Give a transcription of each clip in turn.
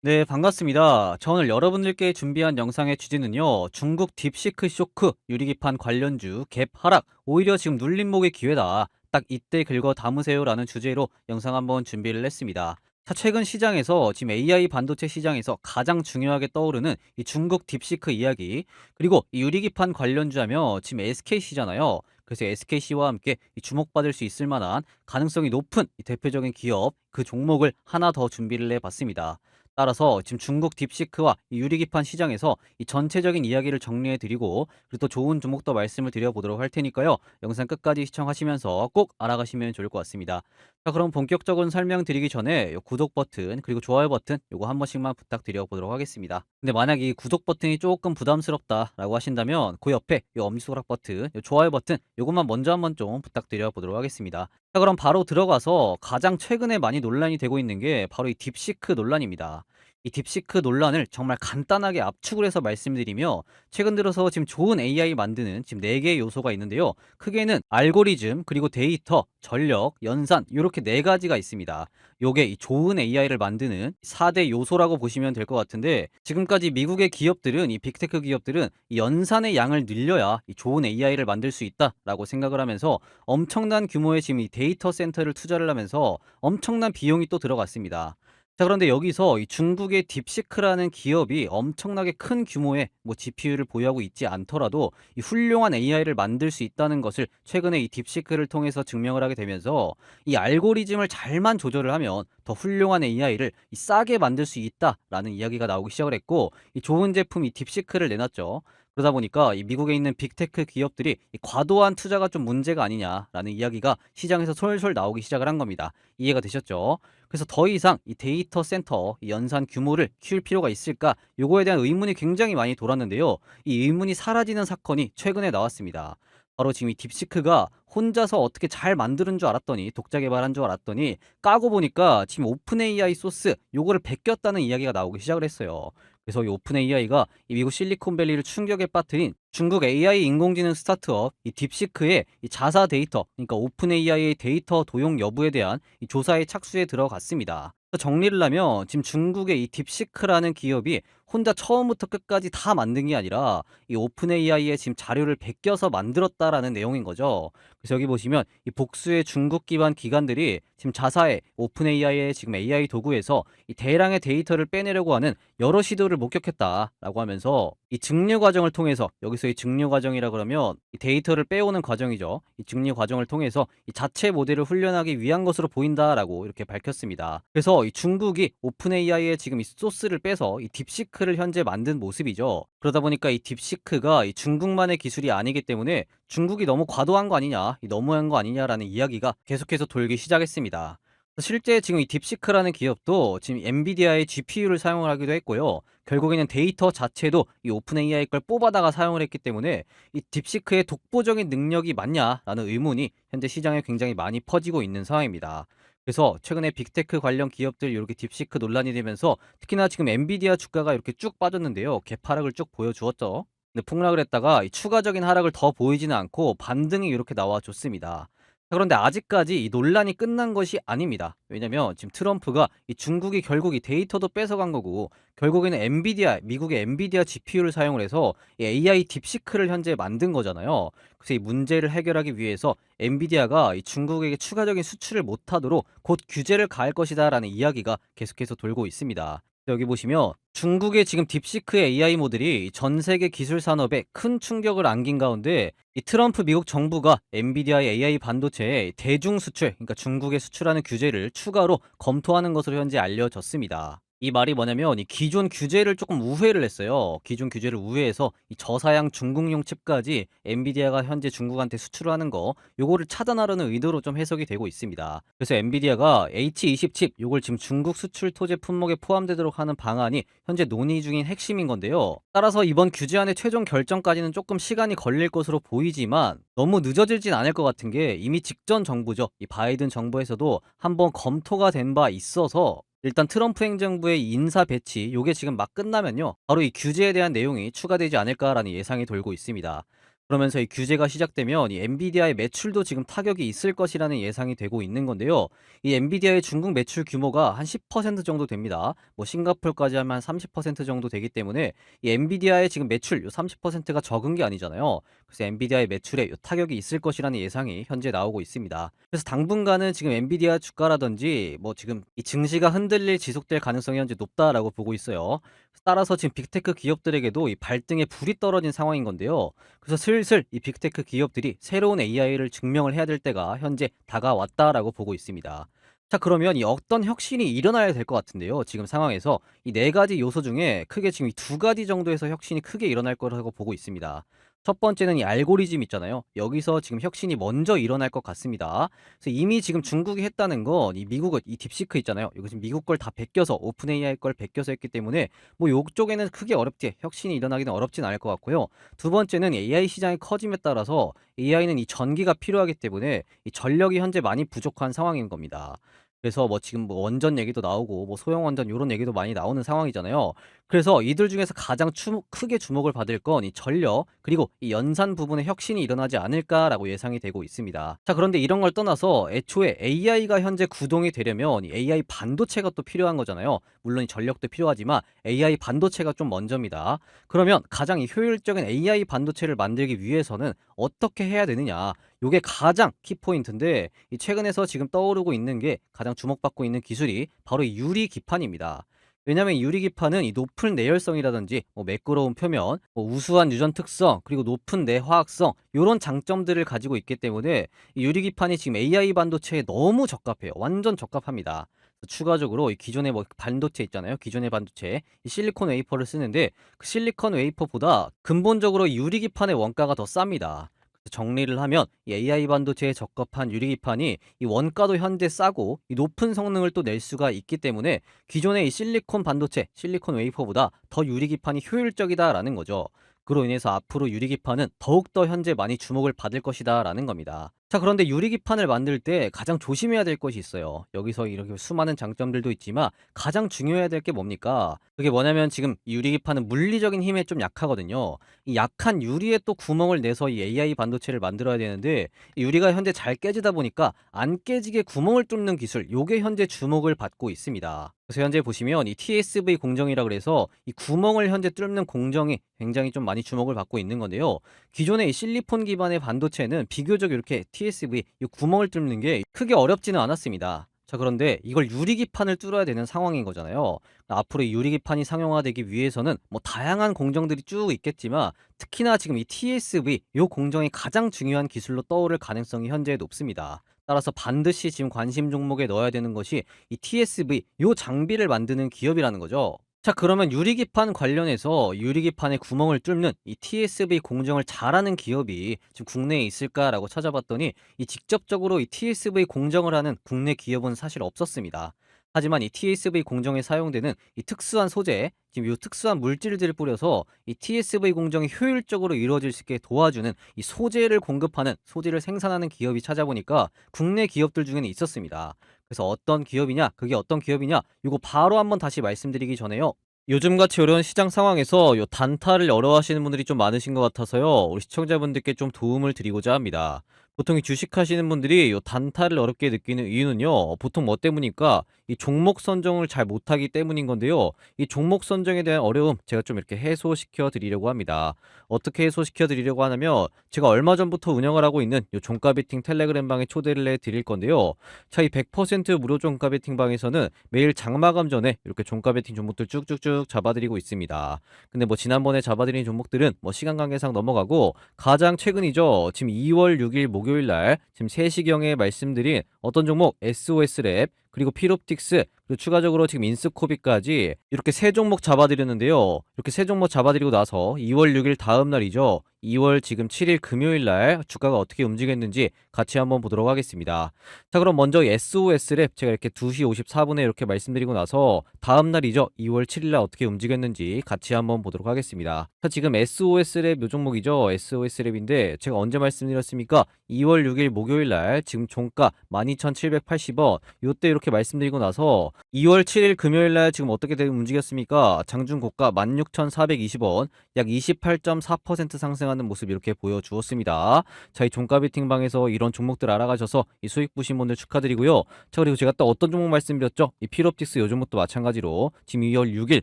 네, 반갑습니다. 저 오늘 여러분들께 준비한 영상의 주제는요, 중국 딥시크 쇼크 유리기판 관련주 갭 하락, 오히려 지금 눌림목의 기회다. 딱 이때 긁어 담으세요 라는 주제로 영상 한번 준비를 했습니다. 자, 최근 시장에서 지금 AI 반도체 시장에서 가장 중요하게 떠오르는 이 중국 딥시크 이야기, 그리고 이 유리기판 관련주 하면 지금 SKC잖아요. 그래서 SKC와 함께 이 주목받을 수 있을 만한 가능성이 높은 이 대표적인 기업, 그 종목을 하나 더 준비를 해봤습니다. 따라서 지금 중국 딥시크와 이 유리기판 시장에서 이 전체적인 이야기를 정리해 드리고 그리고 또 좋은 종목도 말씀을 드려보도록 할 테니까요. 영상 끝까지 시청하시면서 꼭 알아가시면 좋을 것 같습니다. 자, 그럼 본격적인 설명 드리기 전에 요 구독 버튼 그리고 좋아요 버튼 요거 한 번씩만 부탁드려 보도록 하겠습니다. 근데 만약 이 구독 버튼이 조금 부담스럽다 라고 하신다면 그 옆에 요 엄지손가락 버튼, 요 좋아요 버튼 요것만 먼저 한번 좀 부탁드려 보도록 하겠습니다. 자, 그럼 바로 들어가서 가장 최근에 많이 논란이 되고 있는 게 바로 이 딥시크 논란입니다. 이 딥시크 논란을 정말 간단하게 압축을 해서 말씀드리며 최근 들어서 지금 좋은 AI 만드는 지금 4개의 요소가 있는데요. 크게는 알고리즘, 그리고 데이터, 전력, 연산 이렇게 네 가지가 있습니다. 요게 이 좋은 AI를 만드는 4대 요소라고 보시면 될 것 같은데 지금까지 미국의 기업들은 이 빅테크 기업들은 이 연산의 양을 늘려야 이 좋은 AI를 만들 수 있다라고 생각을 하면서 엄청난 규모의 지금 이 데이터 센터를 투자를 하면서 엄청난 비용이 또 들어갔습니다. 자, 그런데 여기서 이 중국의 딥시크라는 기업이 엄청나게 큰 규모의 뭐 GPU를 보유하고 있지 않더라도 이 훌륭한 AI를 만들 수 있다는 것을 최근에 이 딥시크를 통해서 증명을 하게 되면서 이 알고리즘을 잘만 조절을 하면 더 훌륭한 AI를 이 싸게 만들 수 있다라는 이야기가 나오기 시작을 했고 이 좋은 제품 이 딥시크를 내놨죠. 그러다 보니까 이 미국에 있는 빅테크 기업들이 이 과도한 투자가 좀 문제가 아니냐라는 이야기가 시장에서 솔솔 나오기 시작을 한 겁니다. 이해가 되셨죠? 그래서 더 이상 이 데이터 센터 이 연산 규모를 키울 필요가 있을까? 요거에 대한 의문이 굉장히 많이 돌았는데요. 이 의문이 사라지는 사건이 최근에 나왔습니다. 바로 지금 이 딥시크가 혼자서 어떻게 잘 만드는 줄 알았더니 독자 개발한 줄 알았더니 까고 보니까 지금 오픈 AI 소스 요거를 베꼈다는 이야기가 나오기 시작을 했어요. 그래서 이 오픈 AI가 이 미국 실리콘밸리를 충격에 빠뜨린 중국 AI 인공지능 스타트업 이 딥시크의 이 자사 데이터, 그러니까 오픈 AI의 데이터 도용 여부에 대한 이 조사에 착수에 들어갔습니다. 정리를 하면 지금 중국의 이 딥시크라는 기업이 혼자 처음부터 끝까지 다 만든 게 아니라 이 오픈 AI의 지금 자료를 베껴서 만들었다라는 내용인 거죠. 그래서 여기 보시면 이 복수의 중국 기반 기관들이 지금 자사의 오픈 AI의 지금 AI 도구에서 이 대량의 데이터를 빼내려고 하는 여러 시도를 목격했다라고 하면서 이 증류 과정을 통해서 여기서 이 증류 과정이라 그러면 이 데이터를 빼오는 과정이죠. 이 증류 과정을 통해서 이 자체 모델을 훈련하기 위한 것으로 보인다라고 이렇게 밝혔습니다. 그래서 이 중국이 오픈 AI의 지금 이 소스를 빼서 이 딥 시크를 현재 만든 모습이죠. 그러다 보니까 이 딥시크가 이 중국만의 기술이 아니기 때문에 중국이 너무 과도한 거 아니냐, 이 너무한 거 아니냐라는 이야기가 계속해서 돌기 시작했습니다. 실제 지금 이 딥시크라는 기업도 지금 엔비디아의 GPU를 사용을 하기도 했고요. 결국에는 데이터 자체도 이 오픈 AI 걸 뽑아다가 사용을 했기 때문에 이 딥시크의 독보적인 능력이 맞냐라는 의문이 현재 시장에 굉장히 많이 퍼지고 있는 상황입니다. 그래서 최근에 빅테크 관련 기업들 이렇게 딥시크 논란이 되면서 특히나 지금 엔비디아 주가가 이렇게 쭉 빠졌는데요. 개파락을 쭉 보여주었죠. 근데 폭락을 했다가 이 추가적인 하락을 더 보이지는 않고 반등이 이렇게 나와줬습니다. 자, 그런데 아직까지 이 논란이 끝난 것이 아닙니다. 왜냐면 지금 트럼프가 이 중국이 결국 이 데이터도 뺏어간 거고 결국에는 엔비디아 미국의 엔비디아 GPU를 사용을 해서 이 AI 딥시크를 현재 만든 거잖아요. 그래서 이 문제를 해결하기 위해서 엔비디아가 이 중국에게 추가적인 수출을 못하도록 곧 규제를 가할 것이다라는 이야기가 계속해서 돌고 있습니다. 여기 보시면 중국의 지금 딥시크 AI 모델이 전 세계 기술 산업에 큰 충격을 안긴 가운데 이 트럼프 미국 정부가 엔비디아의 AI 반도체에 대중 수출, 그러니까 중국에 수출하는 규제를 추가로 검토하는 것으로 현재 알려졌습니다. 이 말이 뭐냐면 이 기존 규제를 조금 우회를 했어요. 기존 규제를 우회해서 이 저사양 중국용 칩까지 엔비디아가 현재 중국한테 수출하는 거 요거를 차단하려는 의도로 좀 해석이 되고 있습니다. 그래서 엔비디아가 H20 칩 요걸 지금 중국 수출 토제 품목에 포함되도록 하는 방안이 현재 논의 중인 핵심인 건데요. 따라서 이번 규제안의 최종 결정까지는 조금 시간이 걸릴 것으로 보이지만 너무 늦어질진 않을 것 같은 게 이미 직전 정부죠. 이 바이든 정부에서도 한번 검토가 된 바 있어서 일단 트럼프 행정부의 인사 배치 요게 지금 막 끝나면요. 바로 이 규제에 대한 내용이 추가되지 않을까라는 예상이 돌고 있습니다. 그러면서 이 규제가 시작되면 이 엔비디아의 매출도 지금 타격이 있을 것이라는 예상이 되고 있는 건데요. 이 엔비디아의 중국 매출 규모가 한 10% 정도 됩니다. 뭐 싱가포르까지 하면 한 30% 정도 되기 때문에 이 엔비디아의 지금 매출 요 30%가 적은 게 아니잖아요. 그래서 엔비디아의 매출에 요 타격이 있을 것이라는 예상이 현재 나오고 있습니다. 그래서 당분간은 지금 엔비디아 주가라든지 뭐 지금 이 증시가 흔들릴 지속될 가능성이 현재 높다라고 보고 있어요. 따라서 지금 빅테크 기업들에게도 이 발등에 불이 떨어진 상황인 건데요. 그래서 슬슬 이 빅테크 기업들이 새로운 AI를 증명을 해야 될 때가 현재 다가왔다라고 보고 있습니다. 자, 그러면 이 어떤 혁신이 일어나야 될 것 같은데요. 지금 상황에서 이 네 가지 요소 중에 크게 지금 이 두 가지 정도에서 혁신이 크게 일어날 거라고 보고 있습니다. 첫 번째는 이 알고리즘 있잖아요. 여기서 지금 혁신이 먼저 일어날 것 같습니다. 그래서 이미 지금 중국이 했다는 건 이 미국은 이 딥시크 있잖아요. 이거 지금 미국 걸 다 베껴서 오픈 AI 걸 베껴서 했기 때문에 뭐 요쪽에는 크게 어렵지 혁신이 일어나기는 어렵진 않을 것 같고요. 두 번째는 AI 시장의 커짐에 따라서 AI는 이 전기가 필요하기 때문에 이 전력이 현재 많이 부족한 상황인 겁니다. 그래서 뭐 지금 뭐 원전 얘기도 나오고 뭐 소형 원전 요런 얘기도 많이 나오는 상황이잖아요. 그래서 이들 중에서 가장 추, 크게 주목을 받을 건 이 전력 그리고 이 연산 부분의 혁신이 일어나지 않을까라고 예상이 되고 있습니다. 자 그런데 이런 걸 떠나서 애초에 AI가 현재 구동이 되려면 이 AI 반도체가 또 필요한 거잖아요. 물론 이 전력도 필요하지만 AI 반도체가 좀 먼저입니다. 그러면 가장 이 효율적인 AI 반도체를 만들기 위해서는 어떻게 해야 되느냐? 요게 가장 키포인트인데 이 최근에서 지금 떠오르고 있는 게 가장 주목받고 있는 기술이 바로 이 유리 기판입니다. 왜냐하면 유리 기판은 이 높은 내열성이라든지 뭐 매끄러운 표면, 뭐 우수한 유전 특성, 그리고 높은 내화학성 이런 장점들을 가지고 있기 때문에 이 유리 기판이 지금 AI 반도체에 너무 적합해요. 완전 적합합니다. 추가적으로 이 기존의 뭐 반도체 있잖아요. 기존의 반도체 이 실리콘 웨이퍼를 쓰는데 그 실리콘 웨이퍼보다 근본적으로 이 유리 기판의 원가가 더 쌉니다. 정리를 하면 이 AI 반도체에 적합한 유리기판이 이 원가도 현재 싸고 이 높은 성능을 또 낼 수가 있기 때문에 기존의 이 실리콘 반도체, 실리콘 웨이퍼보다 더 유리기판이 효율적이다라는 거죠. 그로 인해서 앞으로 유리기판은 더욱더 현재 많이 주목을 받을 것이다라는 겁니다. 자, 그런데 유리기판을 만들 때 가장 조심해야 될 것이 있어요. 여기서 이렇게 수많은 장점들도 있지만 가장 중요해야 될 게 뭡니까? 그게 뭐냐면 지금 이 유리기판은 물리적인 힘에 좀 약하거든요. 이 약한 유리에 또 구멍을 내서 이 AI 반도체를 만들어야 되는데 이 유리가 현재 잘 깨지다 보니까 안 깨지게 구멍을 뚫는 기술, 요게 현재 주목을 받고 있습니다. 그래서 현재 보시면 이 TSV 공정이라 그래서 이 구멍을 현재 뚫는 공정이 굉장히 좀 많이 주목을 받고 있는 건데요. 기존의 이 실리콘 기반의 반도체는 비교적 이렇게 TSV 이 구멍을 뚫는 게 크게 어렵지는 않았습니다. 자, 그런데 이걸 유리기판을 뚫어야 되는 상황인 거잖아요. 앞으로 이 유리기판이 상용화되기 위해서는 뭐 다양한 공정들이 쭉 있겠지만 특히나 지금 이 TSV 이 공정이 가장 중요한 기술로 떠오를 가능성이 현재 높습니다. 따라서 반드시 지금 관심 종목에 넣어야 되는 것이 이 TSV 요 장비를 만드는 기업이라는 거죠. 자, 그러면 유리기판 관련해서 유리기판에 구멍을 뚫는 이 TSV 공정을 잘하는 기업이 지금 국내에 있을까라고 찾아봤더니 이 직접적으로 이 TSV 공정을 하는 국내 기업은 사실 없었습니다. 하지만 이 TSV 공정에 사용되는 이 특수한 소재, 지금 이 특수한 물질들을 뿌려서 이 TSV 공정이 효율적으로 이루어질 수 있게 도와주는 이 소재를 공급하는 소재를 생산하는 기업이 찾아보니까 국내 기업들 중에는 있었습니다. 그래서 어떤 기업이냐, 그게 어떤 기업이냐, 이거 바로 한번 다시 말씀드리기 전에요. 요즘같이 이런 시장 상황에서 요 단타를 어려워하시는 분들이 좀 많으신 것 같아서요. 우리 시청자분들께 좀 도움을 드리고자 합니다. 보통 이 주식하시는 분들이 요 단타를 어렵게 느끼는 이유는요. 보통 뭐 때문일까? 이 종목 선정을 잘 못하기 때문인 건데요. 이 종목 선정에 대한 어려움 제가 좀 이렇게 해소시켜 드리려고 합니다. 어떻게 해소시켜 드리려고 하냐면 제가 얼마 전부터 운영을 하고 있는 요 종가 베팅 텔레그램 방에 초대를 해 드릴 건데요. 자, 이 100% 무료 종가 베팅 방에서는 매일 장마감 전에 이렇게 종가 베팅 종목들 쭉쭉쭉 잡아 드리고 있습니다. 근데 뭐 지난번에 잡아 드린 종목들은 뭐 시간 관계상 넘어가고 가장 최근이죠. 지금 2월 6일 목요 일 날 지금 3시경에 말씀드린 어떤 종목 SOS랩 그리고 피롭틱스 추가적으로 지금 인스코비까지 이렇게 세 종목 잡아드렸는데요. 이렇게 세 종목 잡아드리고 나서 2월 6일 다음 날이죠. 2월 지금 7일 금요일 날 주가가 어떻게 움직였는지 같이 한번 보도록 하겠습니다. 자, 그럼 먼저 SOS랩 제가 이렇게 2시 54분에 이렇게 말씀드리고 나서 다음 날이죠. 2월 7일 날 어떻게 움직였는지 같이 한번 보도록 하겠습니다. 자, 지금 SOS랩 요 종목이죠. SOS랩인데 제가 언제 말씀드렸습니까? 2월 6일 목요일 날 지금 종가 12,780원 요때 이렇게 말씀드리고 나서 2월 7일 금요일 날 지금 어떻게 되- 움직였습니까? 장중 고가 16,420원, 약 28.4% 상승하는 모습 이렇게 보여주었습니다. 자, 이 종가 베팅방에서 이런 종목들 알아가셔서 이 수익 보신 분들 축하드리고요. 자, 그리고 제가 또 어떤 종목 말씀드렸죠? 이 피롭틱스 요 종목도 마찬가지로 지금 2월 6일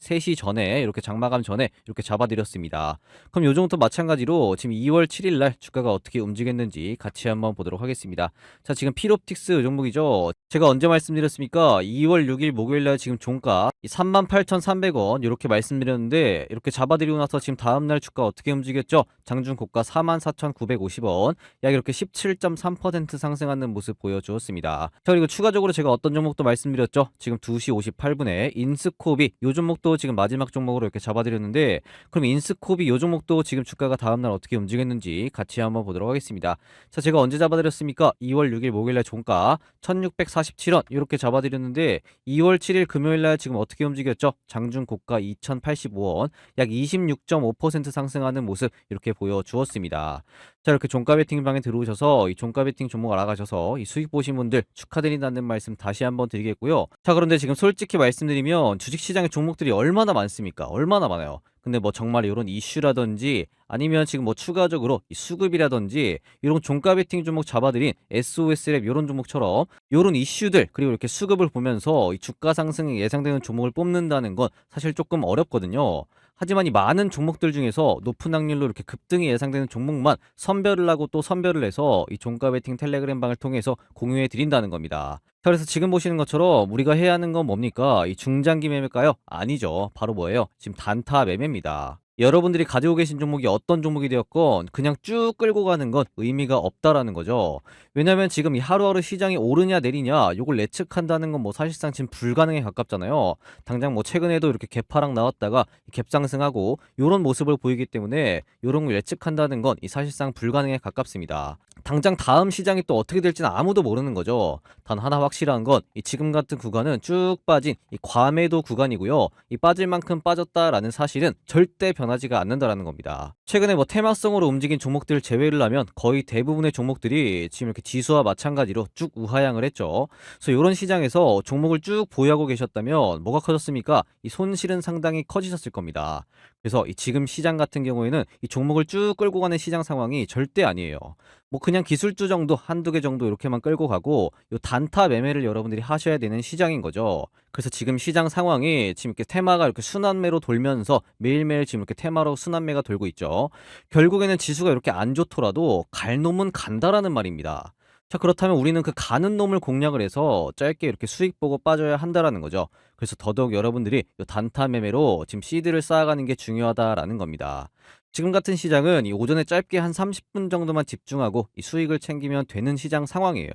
3시 전에 이렇게 장마감 전에 이렇게 잡아드렸습니다. 그럼 요 종목도 마찬가지로 지금 2월 7일 날 주가가 어떻게 움직였는지 같이 한번 보도록 하겠습니다. 자, 지금 피롭틱스 요 종목이죠. 제가 언제 말씀드렸습니까? 2월 6일 목요일 날 지금 종가 38,300원 이렇게 말씀드렸는데 이렇게 잡아드리고 나서 지금 다음 날 주가 어떻게 움직였죠? 장중 고가 44,950원 약 이렇게 17.3% 상승하는 모습 보여주었습니다. 자, 그리고 추가적으로 제가 어떤 종목도 말씀드렸죠? 지금 2시 58분에 인스코비 요 종목도 지금 마지막 종목으로 이렇게 잡아드렸는데 그럼 인스코비 요 종목도 지금 주가가 다음날 어떻게 움직였는지 같이 한번 보도록 하겠습니다. 자, 제가 언제 잡아드렸습니까? 2월 6일 목요일날 종가 1647원 이렇게 잡아드렸는데 2월 7일 금요일날 지금 어떻게 움직였죠? 장중 고가 2085원 약 26.5% 상승하는 모습 이렇게 보여주었습니다. 자 이렇게 종가 베팅 방에 들어오셔서 이 종가 베팅 종목 알아가셔서 이 수익 보신 분들 축하드린다는 말씀 다시 한번 드리겠고요. 자 그런데 지금 솔직히 말씀드리면 주식시장의 종목들이 얼마나 많습니까? 얼마나 많아요. 근데 뭐 정말 이런 이슈라든지 아니면 지금 뭐 추가적으로 이 수급이라든지 이런 종가 베팅 종목 잡아드린 SOS랩 이런 종목처럼 이런 이슈들 그리고 이렇게 수급을 보면서 이 주가 상승이 예상되는 종목을 뽑는다는 건 사실 조금 어렵거든요. 하지만 이 많은 종목들 중에서 높은 확률로 이렇게 급등이 예상되는 종목만 선별을 하고 또 선별을 해서 이 종가 베팅 텔레그램 방을 통해서 공유해 드린다는 겁니다. 자, 그래서 지금 보시는 것처럼 우리가 해야 하는 건 뭡니까? 이 중장기 매매일까요? 아니죠. 바로 뭐예요? 지금 단타 매매입니다. 여러분들이 가지고 계신 종목이 어떤 종목이 되었건 그냥 쭉 끌고 가는 건 의미가 없다라는 거죠. 왜냐면 지금 이 하루하루 시장이 오르냐 내리냐 요걸 예측한다는 건 뭐 사실상 지금 불가능에 가깝잖아요. 당장 뭐 최근에도 이렇게 개파락 나왔다가 갭상승하고 요런 모습을 보이기 때문에 요런 걸 예측한다는 건 이 사실상 불가능에 가깝습니다. 당장 다음 시장이 또 어떻게 될지는 아무도 모르는 거죠. 단 하나 확실한 건 이 지금 같은 구간은 쭉 빠진 이 과매도 구간이고요. 이 빠질 만큼 빠졌다라는 사실은 절대 변 하지가 않는다라는 겁니다. 최근에 뭐 테마성으로 움직인 종목들 제외를 하면 거의 대부분의 종목들이 지금 이렇게 지수와 마찬가지로 쭉 우하향을 했죠. 그래서 이런 시장에서 종목을 쭉 보유하고 계셨다면 뭐가 커졌습니까? 이 손실은 상당히 커지셨을 겁니다. 그래서 이 지금 시장 같은 경우에는 이 종목을 쭉 끌고 가는 시장 상황이 절대 아니에요. 뭐 그냥 기술주 정도 한두 개 정도 이렇게만 끌고 가고 요 단타 매매를 여러분들이 하셔야 되는 시장인 거죠. 그래서 지금 시장 상황이 지금 이렇게 테마가 이렇게 순환매로 돌면서 매일매일 지금 이렇게 테마로 순환매가 돌고 있죠. 결국에는 지수가 이렇게 안 좋더라도 갈 놈은 간다라는 말입니다. 자, 그렇다면 우리는 그 가는 놈을 공략을 해서 짧게 이렇게 수익 보고 빠져야 한다라는 거죠. 그래서 더더욱 여러분들이 요 단타 매매로 지금 시드를 쌓아가는 게 중요하다라는 겁니다. 지금 같은 시장은 이 오전에 짧게 한 30분 정도만 집중하고 이 수익을 챙기면 되는 시장 상황이에요.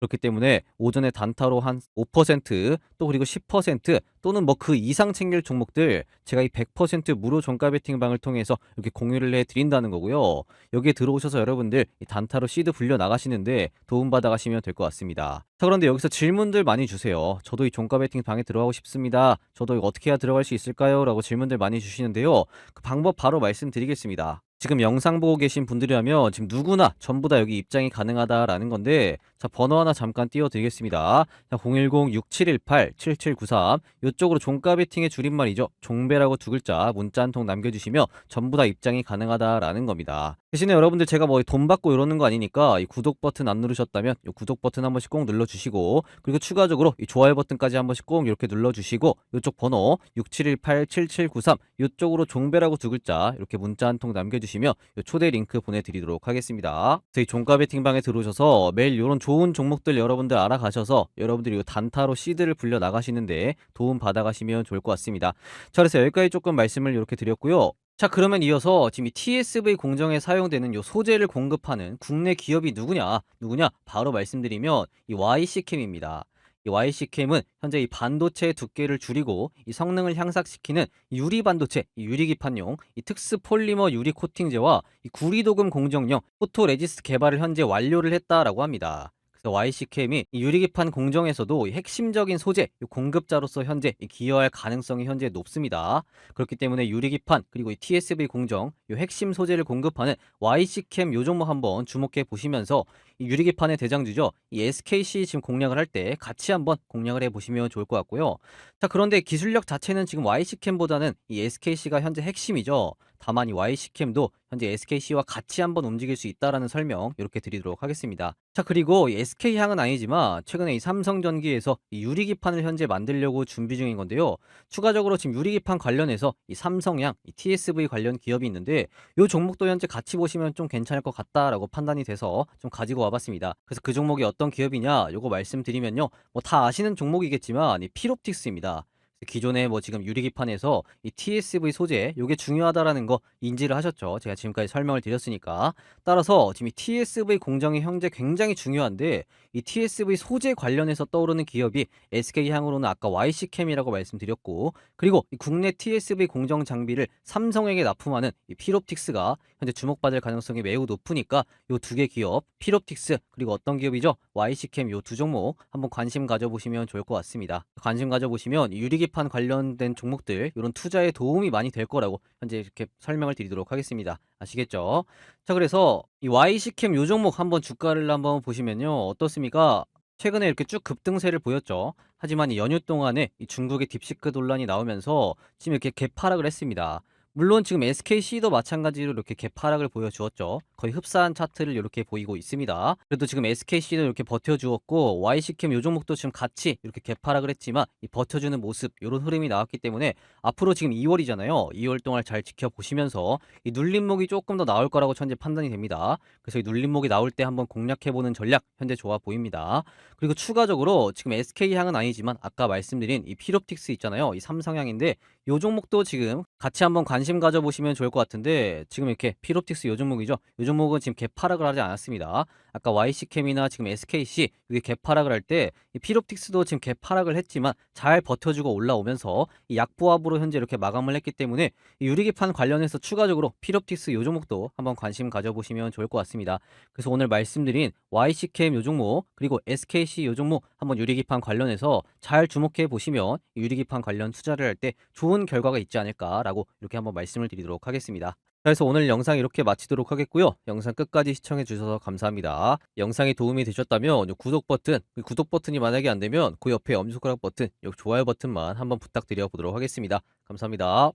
그렇기 때문에 오전에 단타로 한 5%또 그리고 10% 또는 뭐 그 이상 챙길 종목들 제가 이 100% 무료 종가 베팅방을 통해서 이렇게 공유를 해 드린다는 거고요. 여기에 들어오셔서 여러분들 이 단타로 시드 불려 나가시는데 도움 받아 가시면 될 것 같습니다. 자 그런데 여기서 질문들 많이 주세요. 저도 이 종가 베팅 방에 들어가고 싶습니다. 저도 이거 어떻게 해야 들어갈 수 있을까요? 라고 질문들 많이 주시는데요. 그 방법 바로 말씀드리겠습니다. 지금 영상 보고 계신 분들이라면 지금 누구나 전부 다 여기 입장이 가능하다라는 건데 자 번호 하나 잠깐 띄워드리겠습니다. 자 010-6718-7793 이쪽으로 종가 베팅의 줄임말이죠. 종배라고 두 글자 문자 한 통 남겨주시면 전부 다 입장이 가능하다라는 겁니다. 대신에 여러분들 제가 뭐 돈 받고 이러는 거 아니니까 이 구독 버튼 안 누르셨다면 이 구독 버튼 한 번씩 꼭 눌러주시고 그리고 추가적으로 이 좋아요 버튼까지 한 번씩 꼭 이렇게 눌러주시고 이쪽 번호 6718-7793 이쪽으로 종배라고 두 글자 이렇게 문자 한 통 남겨주시면 이 초대 링크 보내드리도록 하겠습니다. 저희 종가 베팅방에 들어오셔서 매일 이런 좋은 종목들 여러분들 알아가셔서 여러분들이 이 단타로 시드를 불려 나가시는데 도움 받아가시면 좋을 것 같습니다. 자 그래서 여기까지 조금 말씀을 이렇게 드렸고요. 자 그러면 이어서 지금 이 TSV 공정에 사용되는 요 소재를 공급하는 국내 기업이 누구냐 누구냐 바로 말씀드리면 이 YC캠입니다. 이 YC캠은 현재 이 반도체의 두께를 줄이고 이 성능을 향상시키는 이 유리 반도체, 이 유리 기판용, 이 특수 폴리머 유리 코팅제와 이 구리도금 공정용 포토 레지스트 개발을 현재 완료를 했다라고 합니다. 그래서 YC캠이 이 유리기판 공정에서도 이 핵심적인 소재, 이 공급자로서 현재 이 기여할 가능성이 현재 높습니다. 그렇기 때문에 유리기판 그리고 이 TSV 공정 이 핵심 소재를 공급하는 YC캠 요 종목 한번 주목해 보시면서 이 유리기판의 대장주죠. 이 SKC 지금 공략을 할 때 같이 한번 공략을 해 보시면 좋을 것 같고요. 자, 그런데 기술력 자체는 지금 YC캠보다는 이 SKC가 현재 핵심이죠. 다만 이 YC캠도 현재 SKC와 같이 한번 움직일 수 있다라는 설명 이렇게 드리도록 하겠습니다. 자, 그리고 이 SK향은 아니지만 최근에 이 삼성전기에서 이 유리기판을 현재 만들려고 준비 중인 건데요. 추가적으로 지금 유리기판 관련해서 이 삼성향, 이 TSV 관련 기업이 있는데 이 종목도 현재 같이 보시면 좀 괜찮을 것 같다라고 판단이 돼서 좀 가지고 와봤습니다. 그래서 그 종목이 어떤 기업이냐 요거 말씀드리면요. 뭐 다 아시는 종목이겠지만 이 필옵틱스입니다. 기존에 뭐 지금 유리기판에서 이 TSV 소재 요게 중요하다라는 거 인지를 하셨죠. 제가 지금까지 설명을 드렸으니까. 따라서 지금 이 TSV 공정의 형제 굉장히 중요한데 이 TSV 소재 관련해서 떠오르는 기업이 SK향으로는 아까 YC캠이라고 말씀드렸고 그리고 이 국내 TSV 공정 장비를 삼성에게 납품하는 이 필옵틱스가 현재 주목받을 가능성이 매우 높으니까 요 두 개 기업 필옵틱스 그리고 어떤 기업이죠? YC캠 요 두 종목 한번 관심 가져보시면 좋을 것 같습니다. 관심 가져보시면 이 유리기 판 관련된 종목들 이런 투자에 도움이 많이 될 거라고 현재 이렇게 설명을 드리도록 하겠습니다. 아시겠죠? 자 그래서 이 YC캠 요 종목 한번 주가를 한번 보시면요 어떻습니까? 최근에 이렇게 쭉 급등세를 보였죠. 하지만 이 연휴 동안에 이 중국의 딥시크 논란이 나오면서 지금 이렇게 개파락을 했습니다. 물론 지금 SKC도 마찬가지로 이렇게 개파락을 보여주었죠. 거의 흡사한 차트를 이렇게 보이고 있습니다. 그래도 지금 SKC도 이렇게 버텨주었고 YC캠 요 종목도 지금 같이 이렇게 개파락을 했지만 이 버텨주는 모습 이런 흐름이 나왔기 때문에 앞으로 지금 2월이잖아요. 2월 동안 잘 지켜보시면서 이 눌림목이 조금 더 나올 거라고 현재 판단이 됩니다. 그래서 이 눌림목이 나올 때 한번 공략해보는 전략 현재 좋아 보입니다. 그리고 추가적으로 지금 SK향은 아니지만 아까 말씀드린 이 필옵틱스 있잖아요. 이 삼성향인데 요 종목도 지금 같이 한번 관심 가져보시면 좋을 것 같은데 지금 이렇게 필옵틱스 요 종목이죠. 요 종목은 지금 개파락을 하지 않았습니다. 아까 YC캠이나 지금 SKC 이게 개파락을 할때이 필옵틱스도 지금 개파락을 했지만 잘 버텨주고 올라오면서 이 약보합으로 현재 이렇게 마감을 했기 때문에 이 유리기판 관련해서 추가적으로 필옵틱스 요 종목도 한번 관심 가져보시면 좋을 것 같습니다. 그래서 오늘 말씀드린 YC캠 요 종목 그리고 SKC 요 종목 한번 유리기판 관련해서 잘 주목해 보시면 이 유리기판 관련 투자를 할 때 좋은 결과가 있지 않을까라고 이렇게 한번 말씀을 드리도록 하겠습니다. 그래서 오늘 영상 이렇게 마치도록 하겠고요. 영상 끝까지 시청해 주셔서 감사합니다. 영상이 도움이 되셨다면 요 구독 버튼, 그 구독 버튼이 만약에 안 되면 그 옆에 엄지손가락 버튼, 좋아요 버튼만 한번 부탁드려 보도록 하겠습니다. 감사합니다.